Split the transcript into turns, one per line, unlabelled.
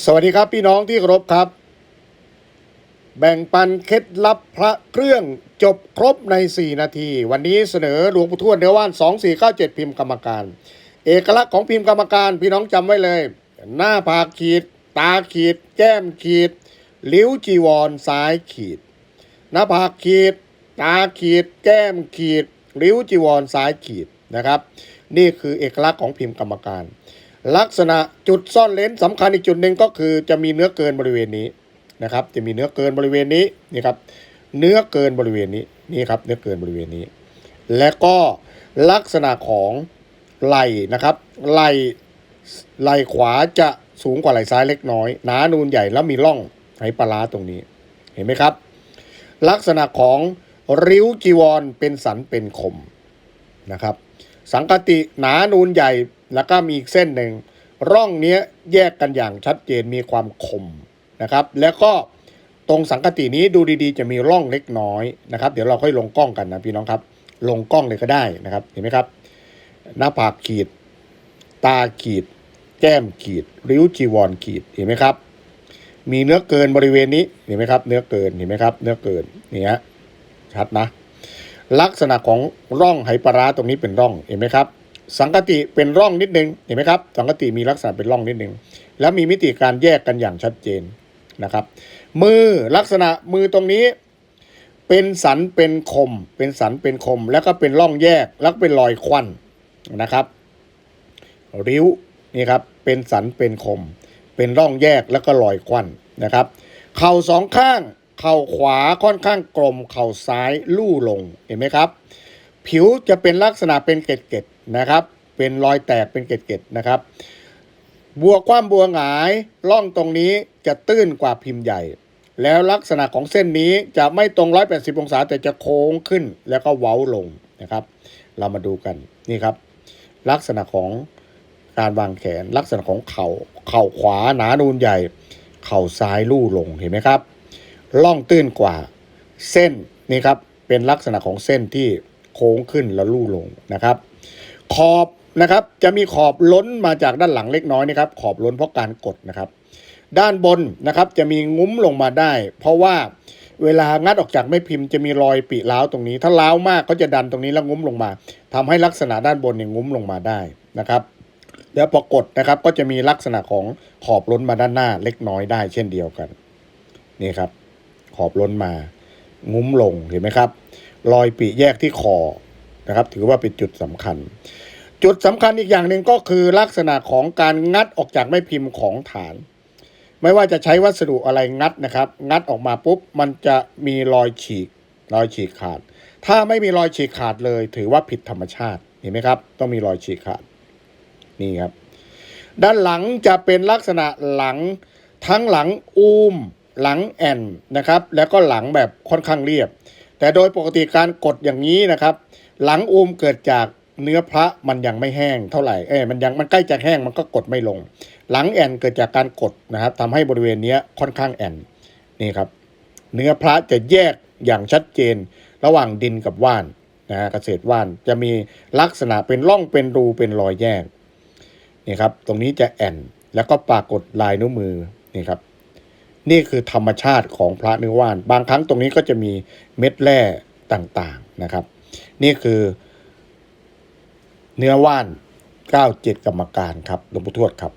สวัสดีครับพี่น้องที่เคารพครับ แบ่งปันเคล็ดลับพระเครื่องจบครบใน 4 นาที วันนี้เสนอหลวงปู่ทวดเนื้อว่าน 2497 พิมพ์กรรมการ เอกลักษณ์ของพิมพ์กรรมการ พี่น้องจำไว้เลย หน้าผากขีด ตาขีด แก้มขีด ลิ้วจีวรซ้ายขีด หน้าผากขีด ตาขีด แก้มขีดริ้วจีวรซ้ายขีดนะครับ นี่คือเอกลักษณ์ของพิมพ์กรรมการ ลักษณะจุดซ่อนเลนสำคัญอีกจุดหนึ่งก็คือจะมีเนื้อเกินบริเวณนี้นะครับ จะมีเนื้อเกินบริเวณนี้นี่ครับ เนื้อเกินบริเวณนี้นี่ครับ เนื้อเกินบริเวณนี้ และก็ลักษณะของไหล่นะครับไหล่ไหล่ขวาจะสูงกว่าไหล่ซ้ายเล็กน้อยหนานูนใหญ่แล้วมีร่องไหปลาร้าตรงนี้ เห็นไหมครับ ลักษณะของริ้วจีวรเป็นสันเป็นคมนะครับ สังกติหนานูนใหญ่ แล้วก็มีอีกเส้นหนึ่ง ร่องเนี้ยแยกกันอย่างชัดเจนมีความคมนะครับ แล้วก็ตรงสังกตินี้ดูดีๆ จะมีร่องเล็กน้อยนะครับ เดี๋ยวเราค่อยลงกล้องกันนะพี่น้องครับ ลงกล้องเลยก็ได้นะครับเห็นไหมครับ หน้าผากขีด ตาขีด แก้มขีด ริ้วจีวรขีดเห็นไหมครับ มีเนื้อเกินบริเวณนี้เห็นไหมครับ เนื้อเกินเห็นไหมครับ เนื้อเกินนี่ฮะชัดนะ ลักษณะของร่องไหปลาร้าตรงนี้เป็นร่องเห็นไหมครับ สังกติเป็นร่องนิดนึงเห็นไหมครับ สังกติมีลักษณะเป็นร่องนิดนึงแล้วมีมิติการแยกกันอย่างชัดเจนนะครับ มือลักษณะมือตรงนี้เป็นสันเป็นคม เป็นสันเป็นคม แล้วก็เป็นร่องแยกแล้วเป็นรอยควันนะครับ ริ้วนี่ครับเป็นสันเป็นคม เป็นร่องแยกแล้วก็รอยควันนะครับ เข่าสองข้าง เข่าขวาค่อนข้างกลม เข่าซ้ายลู่ลงเห็นไหมครับ ผิวจะเป็นลักษณะเป็นเกล็ดๆนะครับ เป็นรอยแตกเป็นเกล็ดๆนะครับ บัวคว่ำบัวหงายร่องตรงนี้จะตื้นกว่าพิมพ์ใหญ่ แล้วลักษณะของเส้นนี้จะไม่ตรง 180 องศาแต่จะโค้งขึ้นแล้วก็เว้าลงนะครับ เรามาดูกันนี่ครับ ลักษณะของการวางแขนลักษณะของเขา่าเข่าขวาหนานูนใหญ่ เข่าซ้ายลู่ลงเห็นไหมครับล่องตื้นกว่าเส้นนี่ครับเป็นลักษณะของเส้นที่ โค้งขึ้นแล้วลู่ลงนะครับ ขอบนะครับจะมีขอบล้นมาจากด้านหลังเล็กน้อยนะครับ ขอบล้นเพราะการกดนะครับ ด้านบนนะครับจะมีงุ้มลงมาได้ เพราะว่าเวลางัดออกจากไม่พิมพ์จะมีรอยปีล้าวตรงนี้ ถ้าล้าวมากก็จะดันตรงนี้แล้วงุ้มลงมาทำให้ลักษณะด้านบนเนี่ยงุ้มลงมาได้นะครับแล้วพอกดนะครับก็จะมีลักษณะของขอบล้นมาด้านหน้าเล็กน้อยได้ เช่นเดียวกันนี่ครับ ขอบล้นมางุ้มลงเห็นไหมครับ รอยปีแยกที่คอนะครับ ถือว่าเป็นจุดสำคัญ จุดสำคัญอีกอย่างหนึ่งก็คือลักษณะของการงัดออกจากแม่พิมพ์ของฐาน ไม่ว่าจะใช้วัสดุอะไรงัดนะครับ งัดออกมาปุ๊บมันจะมีรอยฉีกรอยฉีกขาด ถ้าไม่มีรอยฉีกขาดเลย ถือว่าผิดธรรมชาติเห็นไหมครับ ต้องมีรอยฉีกขาดนี่ครับ ด้านหลังจะเป็นลักษณะหลังทั้งหลังอูมหลังแอนนะครับ แล้วก็หลังแบบค่อนข้างเรียบ แต่โดยปกติการกดอย่างนี้นะครับ หลังอูมเกิดจากเนื้อพระมันยังไม่แห้งเท่าไหร่เอ้ยมันยังมันใกล้จะแห้งมันก็กดไม่ลง หลังแอนเกิดจากการกดนะครับทำให้บริเวณเนี้ยค่อนข้างแอนนี่ครับ เนื้อพระจะแยกอย่างชัดเจนระหว่างดินกับว่านนะฮะเกษตรว่านจะมีลักษณะเป็นร่องเป็นรูเป็นรอยแยกนี่ครับ ตรงนี้จะแอนแล้วก็ปรากฏลายนิ้วมือนี่ครับ นี่คือธรรมชาติของพระเนื้อว่าน บางครั้งตรงนี้ก็จะมีเม็ดแร่ต่างๆนะครับ นี่คือ เนื้อว่าน 97 กรรมการครับหลวงปู่ทวดครับ